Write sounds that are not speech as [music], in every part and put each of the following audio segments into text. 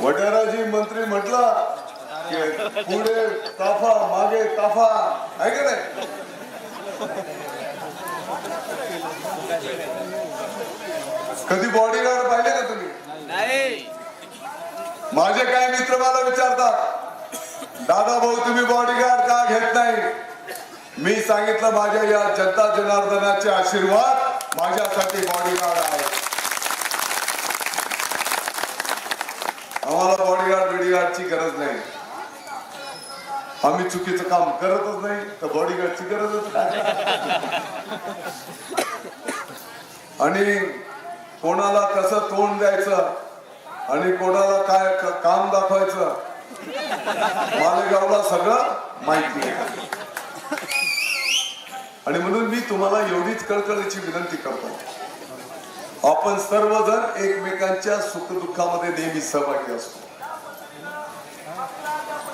वडाराजी मंत्री म्हटलं की पुढे ताफा मागे ताफा. आहे का नाही? कधी बॉडीगार्ड पाहिले का तुम्ही? नाही. माझे काय मित्र मला विचारतात दादा भाऊ तुम्ही बॉडीगार्ड का घेत नाही? मी सांगितलं माझ्या या जनता जनार्दनाचे आशीर्वाद माझ्यासाठी बॉडीगार्ड आहे आम्हाला बॉडीगार्ड बॉडीगार्डची गरज नाही. आम्ही चुकीचं काम करतच नाही तर बॉडीगार्डची गरजच काय आणि कोणाला कसं तोंड द्यायचं आणि कोणाला काय काम दाखवायचं मालेगावला सगळं माहिती आहे. आणि म्हणून मी तुम्हाला एवढीच कळकळीची विनंती करतो. आपण सर्वजण एकमेकांच्या सुखदुःखामध्ये नेहमी सहभागी असतो.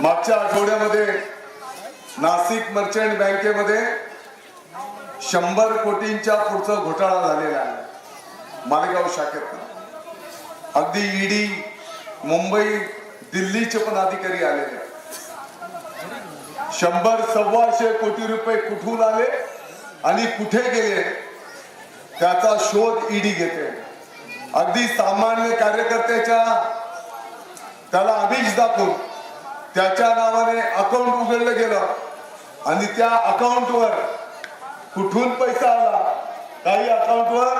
मागच्या आठवड्यामध्ये नाशिक मर्चंट बँकेमध्ये शंभर कोटींच्या पुढचा घोटाळा झालेला आहे. मालेगाव शाखेत अगदी ईडी मुंबई दिल्लीचे पण अधिकारी आलेले शंभर सव्वाशे कोटी रुपये कुठून आले आणि कुठे गेले त्याचा शोध ईडी घेते. अगदी सामान्य कार्यकर्त्याच्या त्याला आमिष दाखवून त्याच्या नावाने अकाउंट उघडलं गेलं. आणि त्या अकाउंटवर कुठून पैसा आला? काही अकाउंटवर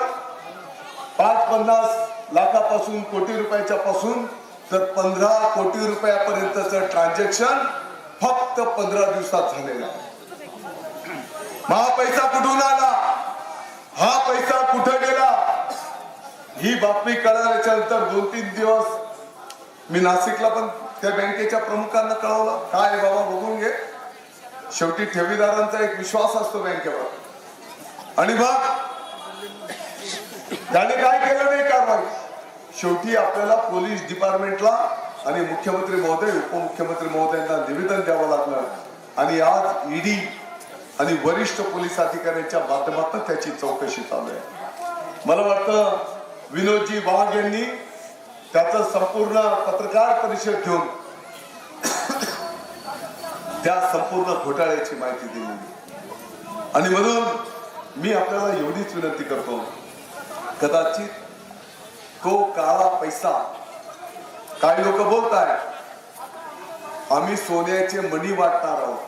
पाच पन्नास लाखापासून कोटी रुपयाच्या पासून तर पंधरा कोटी रुपयापर्यंतच ट्रान्झॅक्शन फक्त पंधरा दिवसात झालेलं हा पैसा कुठून आला? हा पैसा कुठं गेला? ही बातमी कळाल्याच्या नंतर दोन तीन दिवस मी नाशिकला पण त्या बँकेच्या प्रमुखांना कळवलं. काय बाबा बघून घे. शेवटी ठेवीदारांचा एक विश्वास असतो बँकेवर. आणि मग त्याने काय केलं नाही कारवाई? शेवटी आपल्याला पोलीस डिपार्टमेंटला आणि मुख्यमंत्री महोदय उपमुख्यमंत्री महोदयांना निवेदन द्यावं लागलं आणि आज ईडी आणि वरिष्ठ पोलीस अधिकाऱ्यांच्या माध्यमातून त्याची चौकशी चालू आहे. मला वाटतं विनोदजी वाघ यांनी त्याचं संपूर्ण पत्रकार परिषद घेऊन त्या संपूर्ण घोटाळ्याची माहिती दिलेली आणि म्हणून मी आपल्याला एवढीच विनंती करतो कदाचित तो काळा पैसा काही लोक बोलताय आम्ही सोन्याचे मणी वाटणार आहोत.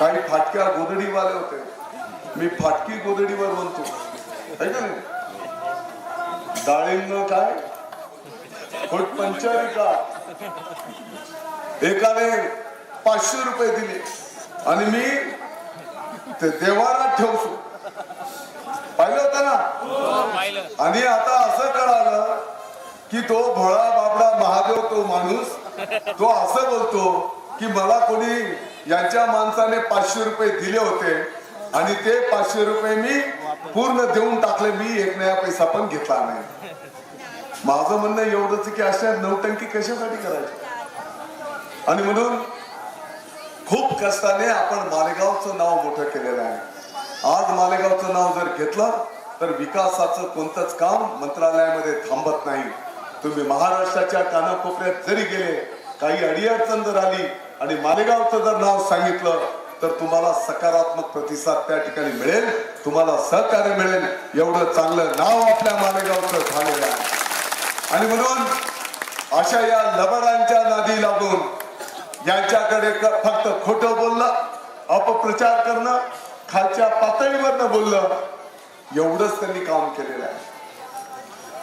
काही फाटक्या गोदडीवाले होते. मी फाटकी गोदडीवर म्हणतो. डाळिंब काय? खोट पंचारी का? एकाने पाचशे रुपये दिले. आणि मी ते देवारात ठेवतो. पाहिलं होत ना? आणि आता असं कळालं की तो भोळा बाबडा महादेव तो माणूस तो असं बोलतो की मला कोणी यांच्या माणसाने पाचशे रुपये दिले होते आणि ते पाचशे रुपये मी पूर्ण देऊन टाकले. मी एक नया पैसा पण घेतला नाही. माझं म्हणणं एवढंच की अशा नौटंकी कशासाठी करायची आणि म्हणून खूप कष्टाने आपण मालेगावचं नाव मोठं केलेलं आहे. आज मालेगावचं नाव जर घेतलं तर विकासाचं कोणतंच काम मंत्रालयामध्ये थांबत नाही. तुम्ही महाराष्ट्राच्या कानाकोपऱ्यात जरी गेले काही अडीअडचण जर आली आणि मालेगावचं जर नाव सांगितलं तर तुम्हाला सकारात्मक प्रतिसाद त्या ठिकाणी मिळेल तुम्हाला सहकार्य मिळेल. एवढं चांगलं नाव आपल्या मालेगावचं झालेलं आहे. आणि म्हणून अशा या लबाडांच्या नादी लागून यांच्याकडे फक्त खोटं बोलणं अपप्रचार करणं खालच्या पातळीवरनं बोललं एवढंच त्यांनी काम केलेलं आहे.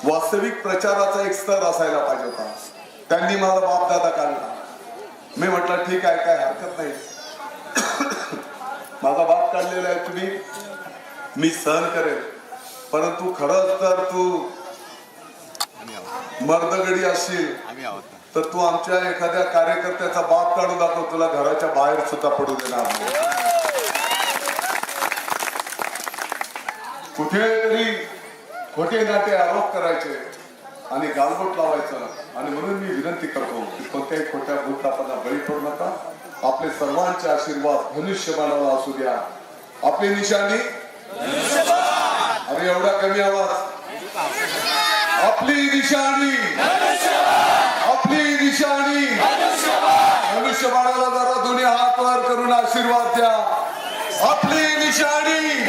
वास्तविक प्रचाराचा एक स्तर असायला पाहिजे होता. त्यांनी मला बापदादा काढला. मी म्हटलं ठीक आहे काय हरकत नाही. [coughs] माझा बाप काढलेला आहे तुम्ही. मी सहन करेल परंतु खरंच तर तू मर्दगडी असशील आहोत तर तू आमच्या एखाद्या कार्यकर्त्याचा बाप काढून दाखव तुला घराच्या बाहेर सुद्धा पडू देणार कुठेतरी खोटे नाटे आरोप करायचे आणि गालबोट लावायचं. आणि म्हणून मी विनंती करतो की कोणत्याही खोट्या भूतापांना बळी पडू नका. आपले सर्वांचे आशीर्वाद धनुष्यबाणाला असू द्या. आपली निशाणी? अरे एवढा कमी आवाज. आपली निशाणी. आपली निशाणी. मनुष्यबाळाला जरा दोन्ही हात वर करून आशीर्वाद द्या. आपली निशाणी.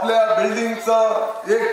आपल्या बिल्डिंगचं एक